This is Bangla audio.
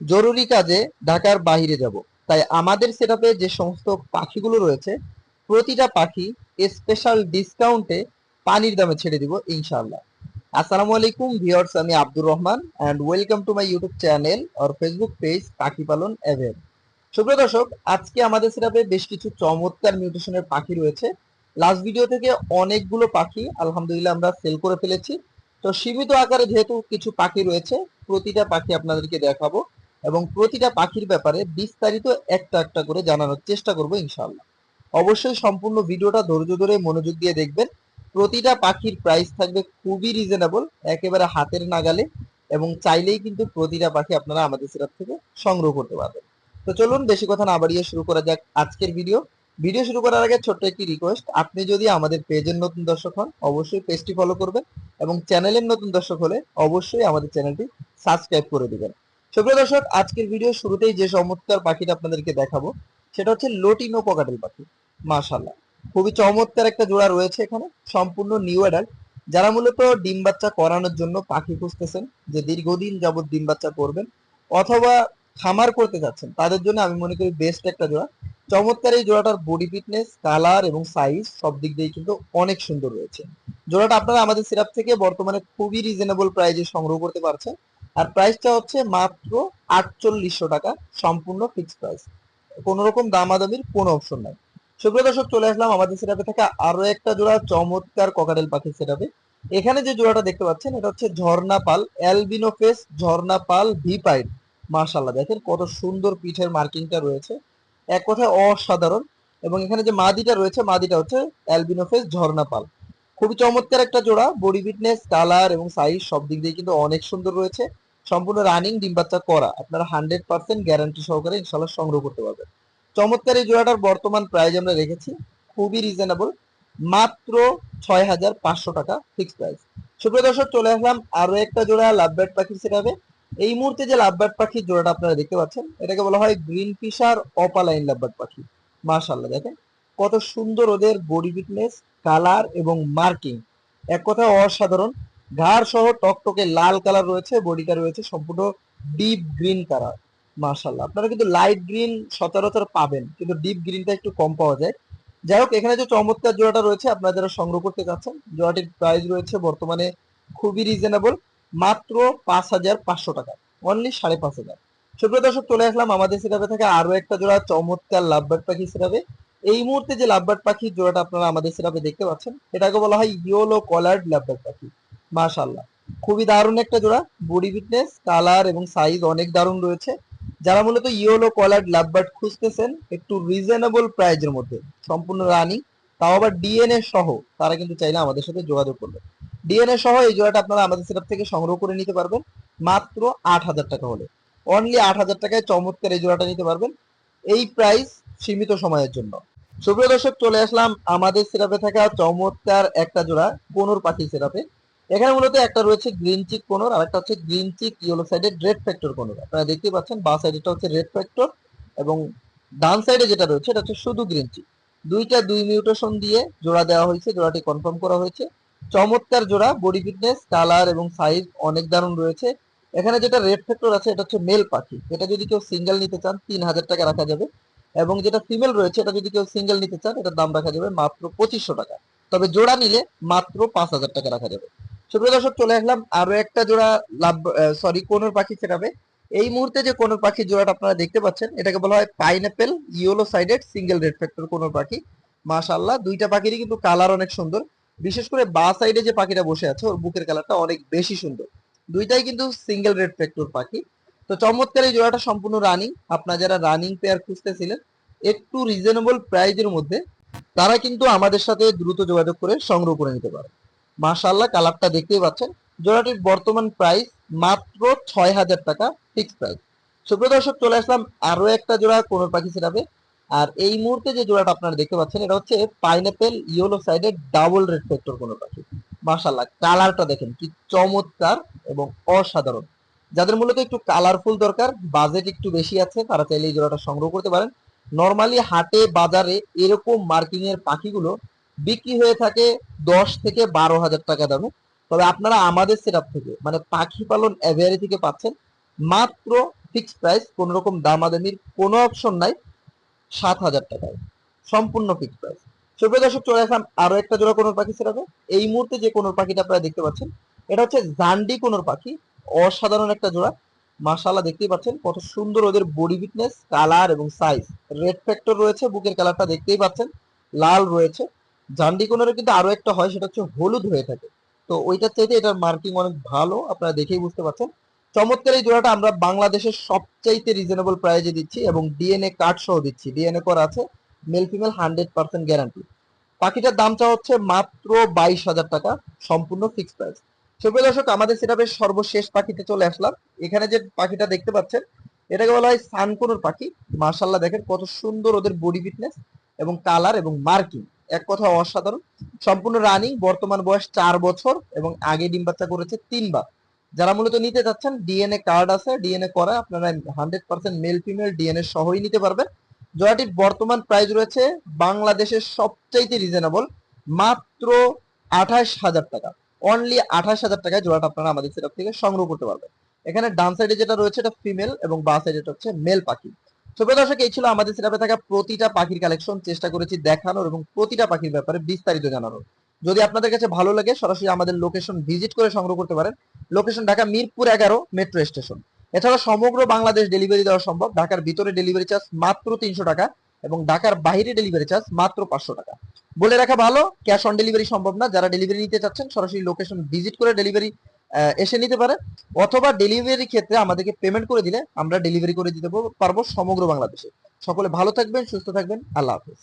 জরুরি কাজে ঢাকার বাইরে যাব। তাই আমাদের সেটাপে যে সমস্ত পাখিগুলো রয়েছে, প্রতিটা পাখি স্পেশাল ডিসকাউন্টে পানির দামে ছেড়ে দিব ইনশাআল্লাহ। আসসালামু আলাইকুম ভিউয়ার্স আমি Abdur Rahman and welcome to my YouTube channel or Facebook page পাখি পালন এভের সুপ্রিয় দর্শক, আজকে আমাদের সেটাপে বেশ কিছু চমৎকার মিউটেশনের পাখি রয়েছে। লাস্ট ভিডিও থেকে অনেকগুলো পাখি আলহামদুলিল্লাহ আমরা সেল করে ফেলেছি। তো সীমিত আকারে যেহেতু কিছু পাখি রয়েছে, প্রতিটা পাখি আপনাদেরকে দেখাবো। এবং প্রতিটা পাখির ব্যাপারে বিস্তারিত একটা একটা করে জানানোর চেষ্টা করব ইনশাআল্লাহ। অবশ্যই সম্পূর্ণ ভিডিওটা ধৈর্য ধরে মনোযোগ দিয়ে দেখবেন। প্রতিটা পাখির প্রাইস থাকবে খুবই রিজনেবল একেবারে হাতের নাগালে এবং চাইলেই কিন্তু প্রতিটা পাখি আপনারা আমাদের সেরাপ থেকে সংগ্রহ করতে পারবেন। তো চলুন বেশি কথা না বাড়িয়ে শুরু করা যাক আজকের ভিডিও ভিডিও শুরু করার আগে ছোট্ট একটি রিকোয়েস্ট আপনি যদি আমাদের পেজের নতুন দর্শক হন, অবশ্যই পেজটি ফলো করবেন এবং চ্যানেলের নতুন দর্শক হলে অবশ্যই আমাদের চ্যানেলটি সাবস্ক্রাইব করে দিবেন। সুপ্রিয় দর্শক, আজকের ভিডিও শুরুতেই যে চমৎকার পাখিটা আপনাদেরকে দেখাবো, সেটা হচ্ছে লোটিনো পকাটেল পাখি। মাশাল্লাহ খুবই চমৎকার একটা জোড়া রয়েছে এখানে, সম্পূর্ণ নিউ অ্যাডাল্ট যারা মূলত ডিম বাচ্চা করানোর জন্য পাখি খুঁজতেছেন, যে দীর্ঘদিন যাবত ডিম বাচ্চা করবেন, অথবা খামার করতে যাচ্ছেন, তাদের জন্য আমি মনে করি বেস্ট একটা জোড়া। চমৎকার এই জোড়াটার বডি ফিটনেস কালার এবং সাইজ সব দিক দিয়ে কিন্তু অনেক সুন্দর রয়েছে। জোড়াটা আপনারা আমাদের সিরাপ থেকে বর্তমানে খুবই রিজনেবল প্রাইজে সংগ্রহ করতে পারছেন। আর প্রাইসটা হচ্ছে মাত্র আটচল্লিশশো টাকা, সম্পূর্ণ ফিক্স প্রাইস কোনো রকম দামাদামির কোনো অপশন নাই। সুপ্রিয় দর্শক, চলে আসলাম আমাদের সেটাপে থাকা আরও একটা জোড়া চমৎকার ককাটেল পাখির সেটাপে এখানে যে জোড়াটা দেখতে পাচ্ছেন, এটা হচ্ছে ঝর্ণা পাল অ্যালবিনো ফেস ঝর্ণা পাল ভি পাইড মার্শাল্লাহ দেখেন কত সুন্দর পিঠের মার্কিংটা রয়েছে। এক কথায় অসাধারণ। এবং এখানে যে মাদিটা রয়েছে, মাদিটা হচ্ছে অ্যালবিনো ফেস ঝর্ণা পাল খুবই চমৎকার একটা জোড়া বডি ফিটনেস কালার এবং সাইজ সব দিক দিয়ে কিন্তু অনেক সুন্দর রয়েছে। সম্পূর্ণ রানিং ডিম বাচ্চা করা। আপনারা হান্ড্রেড পার্সেন্ট গ্যারান্টি সহকারে ইনশাল্লাহ সংগ্রহ করতে পারবেন। চমৎকার এই জোড়াটার বর্তমান প্রাইস আমরা রেখেছি। খুবই রিজনেবল মাত্র ছয় হাজার পাঁচশো টাকা ফিক্স প্রাইস সুপ্রিয় দর্শক, চলে আসলাম আরও একটা জোড়া লাভবার্ড পাখির সেটাবে এই মুহূর্তে যে লাভবার্ড পাখির জোড়াটা আপনারা দেখতে পাচ্ছেন, এটাকে বলা হয় গ্রিন ফিশার অপালাইন লাভবার্ড পাখি। মাশাল্লাহ দেখেন। কত সুন্দর ওদের বডি ফিটনেস কালার এবং মার্কিং এক কথায় অসাধারণ। ঘাড় সহ টকটকে লাল কালার রয়েছে বডিটা রয়েছে, সম্পূর্ণ ডিপ গ্রিন কালার মার্শাল্লাহ আপনারা কিন্তু লাইট গ্রিন সচরাচর পাবেন, কিন্তু ডিপ গ্রিনটা একটু কম পাওয়া যায়। যাই হোক, এখানে যে চমৎকার জোড়াটা রয়েছে, আপনারা যারা সংগ্রহ করতে চাচ্ছেন, জোড়াটির প্রাইস রয়েছে বর্তমানে খুবই রিজনেবল মাত্র পাঁচ হাজার পাঁচশো টাকা অনলি সাড়ে পাঁচ হাজার। সুপ্রিয় দর্শক, চলে আসলাম আমাদের সেটাবে থেকে আরও একটা জোড়া, চমৎকার লাভবার্ড পাখি সেটাবে এই মুহূর্তে যে লাভবার্ড পাখি জোড়াটা আপনারা আমাদের সেটাবে দেখতে পাচ্ছেন, এটাকে বলা হয় ইয়োলো কলার্ড লাভবার্ড পাখি। মাশাল্লাহ খুবই দারুণ একটা জোড়া বডি ফিটনেস কালার এবং সাইজ অনেক দারুণ রয়েছে। যারা মূলত ইয়োলো কলার্ড লাভবার্ড খুঁজতেছেন, একটু রিজনেবল প্রাইজের মধ্যে, সম্পূর্ণ রানিং, তাও আবার ডিএনএ সহ, তারা কিন্তু চাইলে আমাদের সাথে যোগাযোগ করবে ডিএনএ সহ এই জোড়াটা আপনারা আমাদের সেটাপ থেকে সংগ্রহ করে নিতে পারবেন, মাত্র আট হাজার টাকা হলে। অনলি আট হাজার টাকায় চমৎকার এই জোড়াটা নিতে পারবেন, এই প্রাইস সীমিত সময়ের জন্য। সুপ্রিয় দর্শক, চলে আসলাম আমাদের সেরাপে থাকা চমৎকার একটা জোড়া, কোনোর পাখি সেরাপে এখানে মূলত একটা রয়েছে গ্রিন চিক কোনোর আর একটা হচ্ছে গ্রিন চিক ইয়েলো সাইডে রেড ফ্যাক্টর কোনোর আপনারা দেখতে পাচ্ছেন, বা সাইডেটা হচ্ছে রেড ফ্যাক্টর এবং ডান সাইডে যেটা রয়েছে, এটা হচ্ছে শুধু গ্রিন চিক দুইটা দুই মিউটেশন দিয়ে জোড়া দেওয়া হয়েছে, জোড়াটি কনফার্ম করা হয়েছে। চমৎকার জোড়া বডি ফিটনেস কালার এবং সাইজ অনেক দারুণ রয়েছে। এখানে যেটা রেড ফ্যাক্টর আছে, এটা হচ্ছে মেল পাখি। এটা যদি কেউ সিঙ্গেল নিতে চান, তিন হাজার টাকা রাখা যাবে। এবং যেটা ফিমেল রয়েছে, এটা যদি কেউ সিঙ্গেল নিতে চান, এটার দাম রাখা যাবে মাত্র পঁচিশশো টাকা। তবে জোড়া নিলে মাত্র পাঁচ হাজার টাকা রাখা যাবে। সুপ্রিয় দর্শক, চলে আসলাম আরও একটা জোড়া লাভ সরি কোনোর পাখি সেটাবে এই মুহূর্তে যে কোনোর পাখির জোড়াটা আপনারা দেখতে পাচ্ছেন, এটাকে বলা হয় pineapple yellow sided single red factor conure পাখি। মাশাল্লাহ দুইটা পাখিরই কিন্তু কালার অনেক সুন্দর। বিশেষ করে বা সাইডে যে পাখিটা বসে আছে, ওর বুকের কালারটা অনেক বেশি সুন্দর। দুইটাই কিন্তু সিঙ্গেল রেড ফ্যাক্টর পাখি। তো চমৎকার এই জোড়াটা সম্পূর্ণ রানিং আপনারা যারা রানিং পেয়ার খুঁজতেছিলেন, একটু রিজনেবল প্রাইজের মধ্যে, তারা কিন্তু আমাদের সাথে দ্রুত যোগাযোগ করে সংগ্রহ করে নিতে পারে মাশাল্লাহ কালারটা দেখতেই পাচ্ছেন। জোড়াটির বর্তমান প্রাইস মাত্র ছয় হাজার টাকা ফিক্স প্রাইস সুপ্রিয় দর্শক, চলে আসলাম আরও একটা জোড়া কোন পাখি সেটাবে আর এই মুহূর্তে যে জোড়াটা আপনারা দেখতে পাচ্ছেন, এটা হচ্ছে পাইনাপেল ইয়েলো সাইডের ডাবল রেড ফ্যাক্টর কোন পাখি। মাশাল্লাহ কালারটা দেখেন কি চমৎকার এবং অসাধারণ। যাদের মূলত একটু কালারফুল দরকার বাজেট একটু বেশি আছে, তারা চাইলে এই জোড়াটা সংগ্রহ করতে পারেন। নর্মালি হাটে, বাজারে এরকম মার্কিং এর পাখিগুলো বিক্রি হয়ে থাকে দশ থেকে বারো হাজার টাকা দামে। তবে আপনারা আমাদের সেট থেকে মানে পাখি পালন অ্যাভিয়ারি থেকে পাচ্ছেন মাত্র ফিক্স প্রাইস কোন রকম দামাদামির কোনো অপশন নাই, সাত হাজার টাকায়। সম্পূর্ণ ফিক্স প্রাইস সুপ্রিয় দর্শক, চলে আসলাম আরও একটা জোড়া কোনোর পাখি সেটাতে এই মুহূর্তে যে কোনোর পাখিটা আপনারা দেখতে পাচ্ছেন, এটা হচ্ছে জান্ডি কোনোর পাখি। অসাধারণ একটা জোড়া। মাশাআল্লাহ, দেখতেই পাচ্ছেন কত সুন্দর ওদের বডি ফিটনেস কালার এবং সাইজ রেড ফ্যাক্টর রয়েছে, বুকের কালারটা দেখতেই পাচ্ছেন। লাল রয়েছে। জান্ডি কোনোর কিন্তু আরও একটা হয়, সেটা হচ্ছে হলুদ হয়ে থাকে। তো ওইটার চাইতে এটার মার্কিং অনেক ভালো, আপনারা দেখেই বুঝতে পারছেন। চমৎকার এই জোড়াটা আমরা বাংলাদেশের সবচাইতে রিজনেবল প্রাইজে দিচ্ছি এবং ডিএনএ কার্ড সহ দিচ্ছি। ডিএনএ করা আছে male female hundred percent guarantee পাখিটার দামটা হচ্ছে মাত্র বাইশ হাজার টাকা, সম্পূর্ণ ফিক্স প্রাইস সুপ্রিয় দর্শক, আমাদের সেটাপের সর্বশেষ পাখিতে চলে আসলাম। এখানে যে পাখিটা দেখতে পাচ্ছেন, এটাকে বলা হয় সানকোনোর পাখি। মার্শাল্লাহ দেখেন কত সুন্দর ওদের বডি ফিটনেস এবং কালার এবং মার্কিং এক কথা অসাধারণ। সম্পূর্ণ রানিং বর্তমান বয়স চার বছর এবং আগে ডিম বাচ্চা করেছে তিনবার। যারা মূলত নিতে চাচ্ছেন ডিএনএ কার্ড আছে ডিএনএ করা, আপনারা hundred percent male female DNA সহই নিতে পারবেন। জোড়াটির বর্তমান প্রাইস রয়েছে বাংলাদেশের সবচাইতে রিজনেবল মাত্র আঠাশ হাজার টাকা। অনলি আঠাশ হাজার টাকায় জোড়াটা আপনারা আমাদের সেটা থেকে সংগ্রহ করতে পারবেন। এখানে ডান সাইডে যেটা রয়েছে, এটা ফিমেল এবং বা সাইডে হচ্ছে মেল পাখি। সুপ্রিয় দর্শক, এই ছিল আমাদের সেটাপে থাকা প্রতিটা পাখির কালেকশন চেষ্টা করেছি দেখানোর এবং প্রতিটা পাখির ব্যাপারে বিস্তারিত জানানোর। যদি আপনাদের কাছে ভালো লাগে, সরাসরি আমাদের লোকেশন ভিজিট করে সংগ্রহ করতে পারেন। লোকেশন ঢাকা মিরপুর এগারো মেট্রো স্টেশন এছাড়া সমগ্র বাংলাদেশ ডেলিভারি দেওয়া সম্ভব। ঢাকার ভিতরে ডেলিভারি চার্জ মাত্র তিনশো টাকা এবং ঢাকার বাইরে ডেলিভারি চার্জ মাত্র পাঁচশো টাকা। বলে রাখা ভালো ক্যাশ অন ডেলিভারি সম্ভব না। যারা ডেলিভারি নিতে চাচ্ছেন, সরাসরি লোকেশন ভিজিট করে ডেলিভারি এসে নিতে পারে। অথবা ডেলিভারি ক্ষেত্রে আমাদেরকে পেমেন্ট করে দিলে আমরা ডেলিভারি করে দিতে পারব সমগ্র বাংলাদেশে। সকলে ভালো থাকবেন, সুস্থ থাকবেন। আল্লাহ হাফেজ।